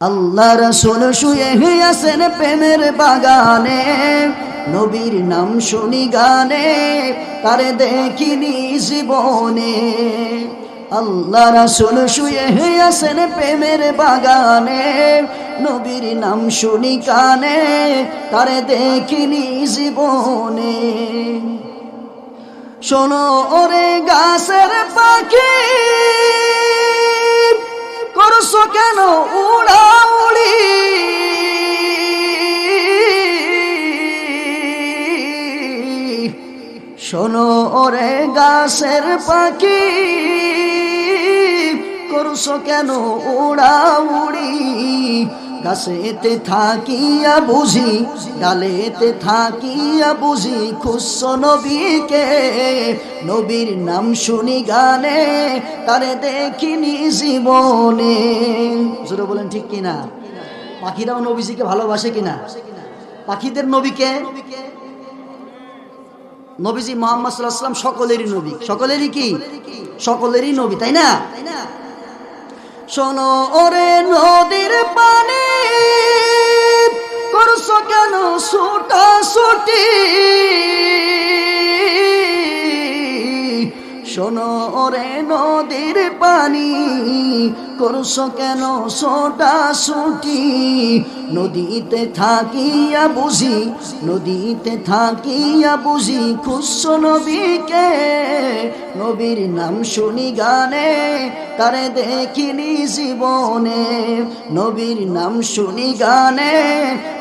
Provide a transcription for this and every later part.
আল্লাহ রসুল শুয়ে হইয়াছেন প্রেমের বাগানে। নবীর নাম শুনি গানে, তারে দেখিনি জীবনে। আল্লাহ রসুল শুয়ে হইয়াছেন প্রেমের বাগানে। নবীর নাম শুনি কানে তারে দেখিনি জীবনে। শোনো ওরে গাছের পাখি, করছ কেন উড়াউড়ি শোনো ওরে গাছের পাখি, করছ কেন উড়াউড়ি? গাছেতে থাকিয়া বুঝি, ডালেতে থাকিয়া বুঝি খুশ নবীকে? নবীর নাম শুনি গানে, তারে দেখিনি জীবনে। জোরে বলেন ঠিক কিনা? পাখিরাও নবীজিকে ভালোবাসে কিনা? পাখিদের নবীকে? নবীজি মোহাম্মদ সাল্লাহাম সকলেরই নবী। সকলেরই কি? সকলেরই নবী তাই না? শোনো ওরে শোনো ওরে নদীর পানি, করছ কেন সোটা ছুটি নদীতে থাকিয়া বুঝি, নদীতে থাকিয়া বুঝি খুশ নবীকে? নবীর নাম শুনি গানে তারে দেখিনি জীবনে? নবীর নাম শুনি গানে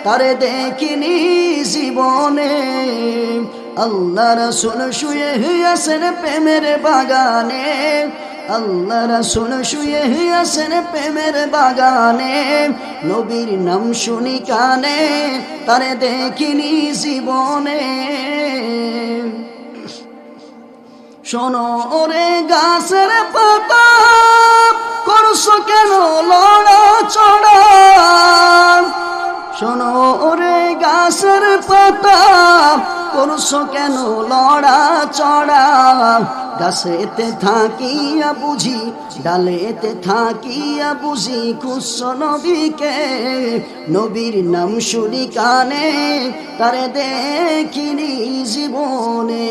তারে দেখিনি জীবনে? আল্লাহ রসুল শুয়ে হইয়াছেন প্রেমের বাগানে। আল্লাহ রসুল শুয়ে হইয়াছেন প্রেমের বাগানে। নবীর নাম শুনি কানে, তারে দেখিনি জীবনে। শোনো ওরে গাছের পাতা, করছ কেন লড়া গাছের পাতা? করছ কেন লড়া চড়া? গাছেতে থাকিয়া বুঝি, ডালেতে থাকিয়া বুঝি খুশ নবীকে? নবীর নাম শুনি কানে, তারে দেখিনি জীবনে।